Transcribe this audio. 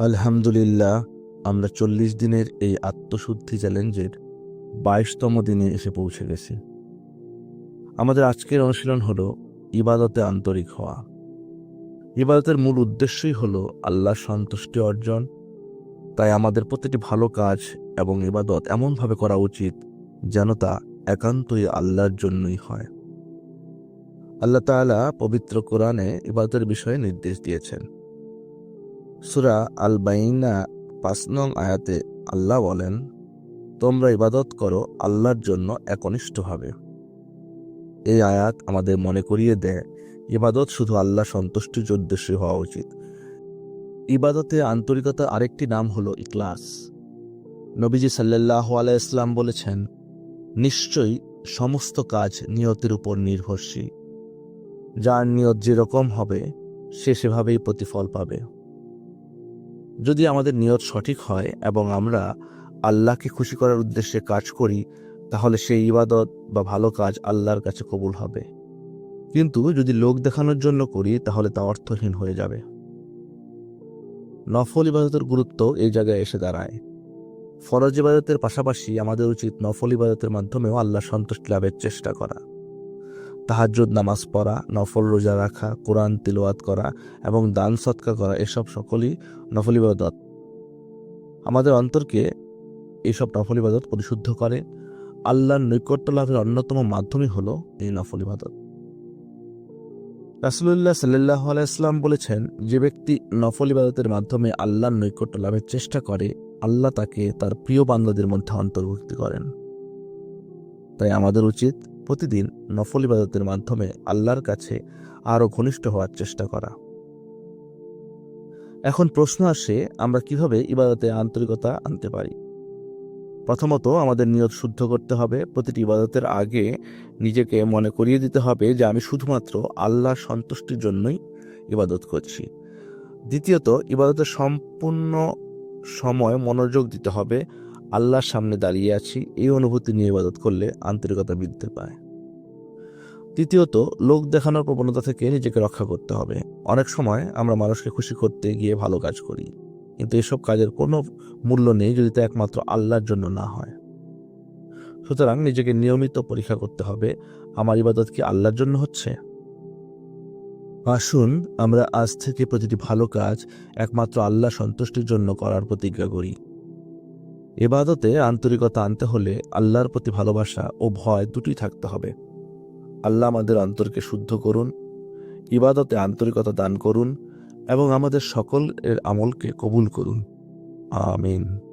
আলহামদুলিল্লাহ, আমরা চল্লিশ দিনের এই আত্মশুদ্ধি চ্যালেঞ্জের বাইশতম দিনে এসে পৌঁছে গেছি। আমাদের আজকের অনুশীলন হলো ইবাদতে আন্তরিক হওয়া। ইবাদতের মূল উদ্দেশ্যই হলো আল্লাহর সন্তুষ্টি অর্জন। তাই আমাদের প্রতিটি ভালো কাজ এবং ইবাদত এমনভাবে করা উচিত যেন তা একান্তই আল্লাহর জন্যই হয়। আল্লাহ তাআলা পবিত্র কোরআনে ইবাদতের বিষয়ে নির্দেশ দিয়েছেন। সুরা আল বাইনা পাঁচ নং আয়াতে আল্লাহ বলেন, তোমরা ইবাদত করো আল্লাহর জন্য একনিষ্ঠভাবে। এই আয়াত আমাদের মনে করিয়ে দেয়, ইবাদত শুধু আল্লাহ সন্তুষ্টির উদ্দেশ্যে হওয়া উচিত। ইবাদতে আন্তরিকতা আরেকটি নাম হলো ইকলাস নবীজি সাল্লাহ আলাইসলাম বলেছেন, নিশ্চয়ই সমস্ত কাজ নিয়তের উপর নির্ভরশীল। যার নিয়ত যেরকম হবে, সে সেভাবেই প্রতিফল পাবে। যদি আমাদের নিয়ত সঠিক হয় এবং আমরা আল্লাহকে খুশি করার উদ্দেশ্যে কাজ করি, তাহলে সেই ইবাদত বা ভালো কাজ আল্লাহর কাছে কবুল হবে। কিন্তু যদি লোক দেখানোর জন্য করি, তাহলে তা অর্থহীন হয়ে যাবে। নফল ইবাদতের গুরুত্ব এই জায়গায় এসে দাঁড়ায়। ফরজ ইবাদতের পাশাপাশি আমাদের উচিত নফল ইবাদতের মাধ্যমেও আল্লাহ সন্তুষ্টি লাভের চেষ্টা করা। তাহাজ্জুদ, নামাজ পড়া, নফল রোজা রাখা, কোরআন তিলওয়াত করা এবং দান সৎকা করা, এসব সকলই নফল ইবাদত। আমাদের অন্তরকে এইসব নফল ইবাদত পরিশুদ্ধ করে। আল্লাহর নৈকট্য লাভের অন্যতম মাধ্যমই হলো এই নফল ইবাদত। রাসুলুল্লাহ সাল্লাহ আলাইসলাম বলেছেন, যে ব্যক্তি নফল ইবাদতের মাধ্যমে আল্লাহর নৈকট্য লাভের চেষ্টা করে, আল্লাহ তাকে তার প্রিয় বান্দাদের মধ্যে অন্তর্ভুক্তি করেন। তাই আমাদের উচিত প্রতিদিন নফল ইবাদতের মাধ্যমে আল্লাহর কাছে আরও ঘনিষ্ঠ হওয়ার চেষ্টা করা। এখন প্রশ্ন আসে, আমরা কীভাবে ইবাদতে আন্তরিকতা আনতে পারি? প্রথমত, আমাদের নিয়ত শুদ্ধ করতে হবে। প্রতিটি ইবাদতের আগে নিজেকে মনে করিয়ে দিতে হবে যে, আমি শুধুমাত্র আল্লাহর সন্তুষ্টির জন্যই ইবাদত করছি। দ্বিতীয়ত, ইবাদতের সম্পূর্ণ সময় মনোযোগ দিতে হবে। আল্লাহর সামনে দাঁড়িয়ে আছি। এই অনুভূতি নিয়ে ইবাদত করলে আন্তরিকতা বৃদ্ধি পায়। তৃতীয়ত লোক দেখানোর প্রবণতা থেকে নিজেকে রক্ষা করতে হবে। অনেক সময় আমরা মানুষকে খুশি করতে গিয়ে ভালো কাজ করি, কিন্তু এসব কাজের কোনো মূল্য নেই যদি তা একমাত্র আল্লাহর জন্য না হয়। সুতরাং নিজেকে নিয়মিত পরীক্ষা করতে হবে, আমার ইবাদত কি আল্লাহর জন্য হচ্ছে? আসুন, আমরা আজ থেকে প্রতিটি ভালো কাজ একমাত্র আল্লাহ সন্তুষ্টির জন্য করার প্রতিজ্ঞা করি। এবাদতে আন্তরিকতা আনতে হলে আল্লাহর প্রতি ভালোবাসা ও ভয় দুটি থাকতে হবে। আল্লাহ আমাদের অন্তরকে শুদ্ধ করুন, ইবাদতে আন্তরিকতা দান করুন এবং আমাদের সকল এর আমলকে কবুল করুন। আমিন।